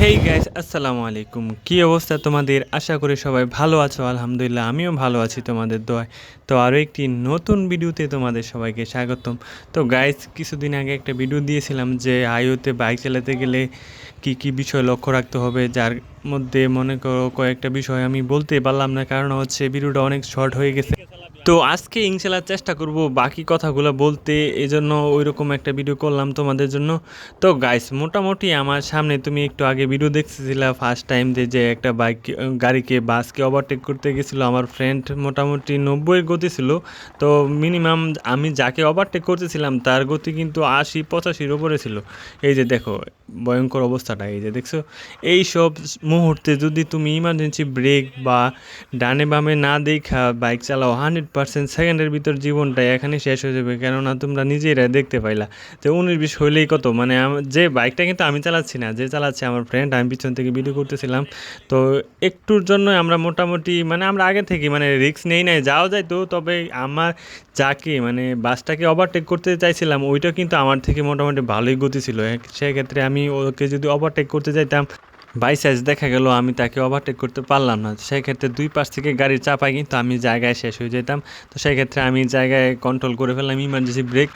Hey guys আসসালামু আলাইকুম। কি অবস্থা তোমাদের? আশা করি সবাই ভালো আছো, আলহামদুলিল্লাহ, আমিও ভালো আছি তোমাদের দোয়ায়। তো আরও একটি নতুন ভিডিওতে তোমাদের সবাইকে স্বাগতম। তো গাইস কিছুদিন আগে একটা ভিডিও দিয়েছিলাম যে হাইওয়েতে বাইক চালাতে গেলে কি কি বিষয় লক্ষ্য রাখতে হবে, যার মধ্যে মনে করো কয়েকটা বিষয় আমি বলতে পারলাম না, কারণ হচ্ছে ভিডিওটা অনেক শর্ট হয়ে গেছে। তো আজকে ইনশাল্লাহ চেষ্টা করব বাকি কথাগুলো বলতে এই জন্য ওই রকম একটা ভিডিও করলাম তোমাদের জন্য। তো গাইস মোটামুটি আমার সামনে তুমি একটু আগে ভিডিও দেখতেছিলা ফার্স্ট টাইম যে একটা বাইক গাড়িকে, বাসকে ওভারটেক করতে গেছিল আমার ফ্রেন্ড মোটামুটি নব্বইয়ের গতি ছিল। তো মিনিমাম আমি যাকে ওভারটেক করতেছিলাম, তার গতি কিন্তু আশি পঁচাশির ওপরে ছিল। এই যে দেখো, ভয়ঙ্কর অবস্থাটা, এই যে দেখছ? এই সব মুহূর্তে যদি তুমি ইমার্জেন্সি ব্রেক বা ডানে বামে না দেখা বাইক চালাও হান্ড্রেড পার্সেন্ট সেকেন্ডের ভিতর জীবনটা এখানে শেষ হয়ে যাবে। কেননা তোমরা নিজেরা দেখতে পাইলা তো উনিশ বিশ হইলেই কত। মানে যে বাইকটা কিন্তু আমি চালাচ্ছি না, যে চালাচ্ছে আমার ফ্রেন্ড আমি পিছন থেকে ভিডিও করতেছিলাম। তো একটুর জন্য আমরা মোটামুটি মানে আমরা আগে থেকে মানে রিস্ক নেই নাই যাওয়া যায় তো, তবে আমার যাকে মানে বাসটাকে ওভারটেক করতে চাইছিলাম, ওইটা কিন্তু আমার থেকে মোটামুটি ভালোই গতি ছিল। সেক্ষেত্রে আমি ওকে যদি ওভারটেক করতে চাইতাম বাই সাইজ দেখা গেল, আমি তাকে ওভারটেক করতে পারলাম না। সেক্ষেত্রে দুই পাশ থেকে গাড়ির চাপায় কিন্তু আমি জায়গায় শেষ হয়ে যেতাম। তো সেক্ষেত্রে আমি জায়গায় কন্ট্রোল করে ফেললাম ইমার্জেন্সি ব্রেক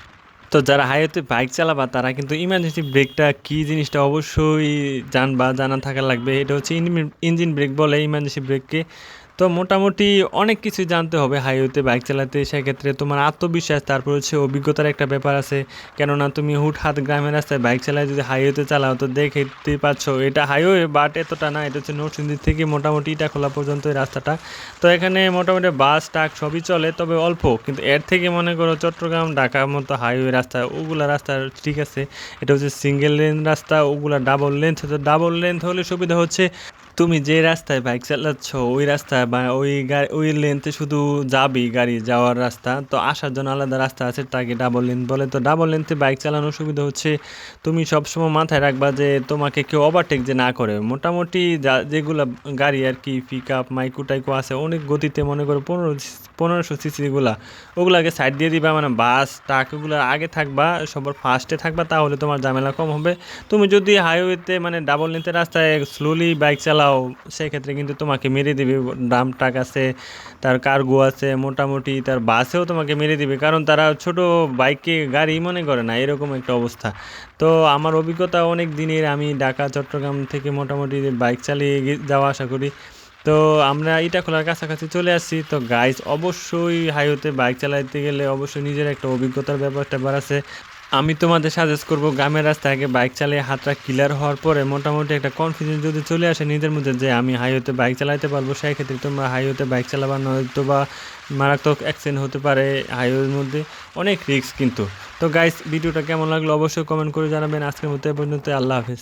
তো যারা হাইওয়েতে বাইক চালাবা, তারা কিন্তু ইমার্জেন্সি ব্রেকটা কী জিনিসটা অবশ্যই জানবা, জানা থাকা লাগবে। এটা হচ্ছে ইঞ্জিন ব্রেক বলে ইমার্জেন্সি ব্রেককে তো মোটামুটি অনেক কিছু জানতে হবে হাইওয়েতে, বাইক চালাতে। সেক্ষেত্রে তোমার আত্মবিশ্বাস, তারপর হচ্ছে অভিজ্ঞতার একটা ব্যাপার আছে। কেননা তুমি হুটহাট গ্রামের রাস্তায় বাইক চালায় যদি হাইওয়েতে চালাও, তো দেখতেই পাচ্ছ এটা হাইওয়ে, বাট এতটা না, এটা হচ্ছে নরসিংদী থেকে মোটামুটি এটা খোলা পর্যন্ত এই রাস্তাটা। তো এখানে মোটামুটি বাস, ট্রাক সবই চলে, তবে অল্প। কিন্তু এর থেকে মনে করো চট্টগ্রাম ঢাকার মতো হাইওয়ে রাস্তা, ওগুলা রাস্তা ঠিক আছে। এটা হচ্ছে সিঙ্গেল লেন রাস্তা, ওগুলা ডাবল লেন্থ। তো ডাবল লেন্থ হলে সুবিধা হচ্ছে তুমি যে রাস্তায় বাইক চালাচ্ছ, ওই রাস্তায় বা ওই গাড়ি ওই লেনতে শুধু যাবি গাড়ি যাওয়ার রাস্তা। তো আসার জন্য আলাদা রাস্তা আছে, তাকে ডাবল লেন বলে। তো ডাবল লেনতে বাইক চালানোর সুবিধা হচ্ছে, তুমি সবসময় মাথায় রাখবা যে তোমাকে কেউ ওভারটেক যে না করে। মোটামুটি যা যেগুলো গাড়ি আর কি পিক আপ মাইকু টাইকু আছে, অনেক গতিতে মনে করো পনেরো পনেরোশো সিসিগুলা ওগুলাকে সাইড দিয়ে দিবা। মানে বাস ট্রাক ওগুলো আগে থাকবা, সবার ফার্স্টে থাকবা, তাহলে তোমার ঝামেলা কম হবে। তুমি যদি হাইওয়েতে মানে ডাবল লেনতে রাস্তায় স্লোলি বাইক চালাও সেক্ষেত্রে কিন্তু তোমাকে মেরে দিবে। ডাম ট্রাক আছে, তার কার্গো আছে, মোটামুটি তার বাসেও তোমাকে মেরে দিবে। কারণ তারা ছোট বাইককে গাড়ি মনে করে না, এরকম একটা অবস্থা। তো আমার অভিজ্ঞতা অনেক দিনের। আমি ঢাকা, চট্টগ্রাম থেকে মোটামুটি বাইক চালিয়ে যাওয়া আশা করি। তো আমরা ইটা খোলার কাছাকাছি চলে আসছি। তো গাইজ অবশ্যই হাইওয়েতে বাইক চালাতে গেলে অবশ্যই নিজের একটা অভিজ্ঞতার ব্যাপার ট্যাপার আছে আমি তোমাদের সাজেস্ট করব, গ্রামের রাস্তায় আগে বাইক চালিয়ে হাতটা ক্লিয়ার হওয়ার পরে মোটামুটি একটা কনফিডেন্স যদি চলে আসে নিজের মধ্যে যে আমি হাইওয়েতে বাইক চালাতে পারব, সেই ক্ষেত্রে তোমরা হাইওয়েতে বাইক চালাবার নয়তো বা মারাত্মক অ্যাক্সিডেন্ট হতে পারে হাইওয়ের মধ্যে। অনেক রিস্ক কিন্তু। তো গাইস ভিডিওটা কেমন লাগল অবশ্যই কমেন্ট করে জানাবেন। আজকের মতো এ পর্যন্ত আল্লাহ হাফেজ।